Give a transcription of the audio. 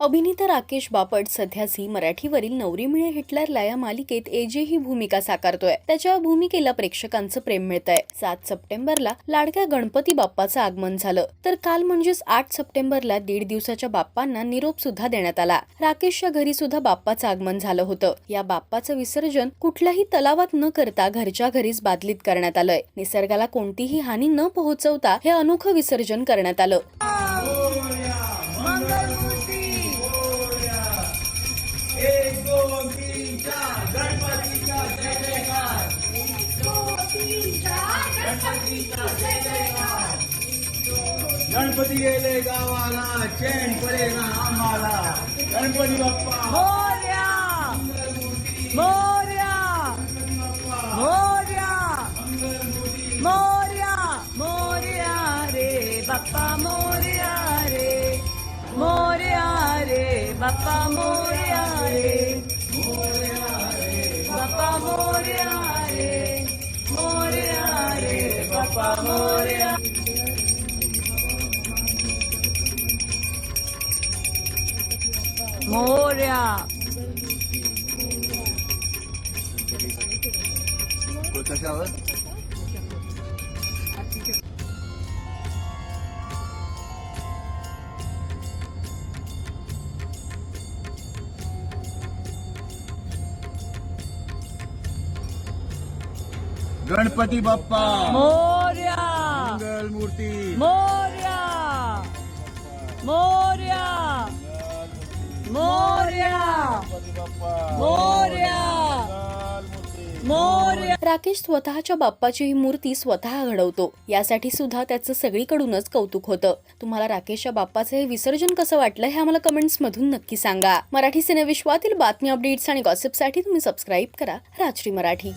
अभिनेता राकेश बापट सध्या झी मराठीवरील नवरी मिळे हिटलरला या मालिकेत एजे ही भूमिका साकारतोय. त्याच्या भूमिकेला प्रेक्षकांचं प्रेम मिळतंय. सात सप्टेंबरला लाडक्या गणपती बाप्पाचं आगमन झालं. तर काल म्हणजेच आठ सप्टेंबरला दीड दिवसाच्या बाप्पांना निरोप सुद्धा देण्यात आला. राकेशच्या घरी सुद्धा बाप्पाचं आगमन झालं होतं. या बाप्पाचं विसर्जन कुठल्याही तलावात न करता घरच्या घरीच बादलीत करण्यात आलंय. निसर्गाला कोणतीही हानी न पोहोचवता हे अनोखं विसर्जन करण्यात आलं. गणपती गेले गावाला चैन पडेना आम्हाला गणपती बाप्पा मोर्या मोर्या मोर्या मोर्या मोर्या रे बाप्पा मोर्या रे मोर्या रे बाप्पा मोर्या रे मोर्या रे बाप्पा मोर्या बाप्पा मोर्या. मोर्या कशावर गणपती बाप्पा. मोर्या. मंगल मूर्ती मोर्या. मोर्या. मोर्या. मोर्या. मोर्या. राकेश स्वतःच्या बाप्पाची ही मूर्ती स्वतः घडवतो. यासाठी सुद्धा त्याचं सगळीकडूनच कौतुक होतं. तुम्हाला राकेशच्या बाप्पाचं हे विसर्जन कसं वाटलं हे आम्हाला कमेंट्स मधून नक्की सांगा. मराठी सिनेविश्वातील बातमी अपडेट्स आणि गॉसिपसाठी तुम्ही सबस्क्राईब करा. राजश्री मराठी.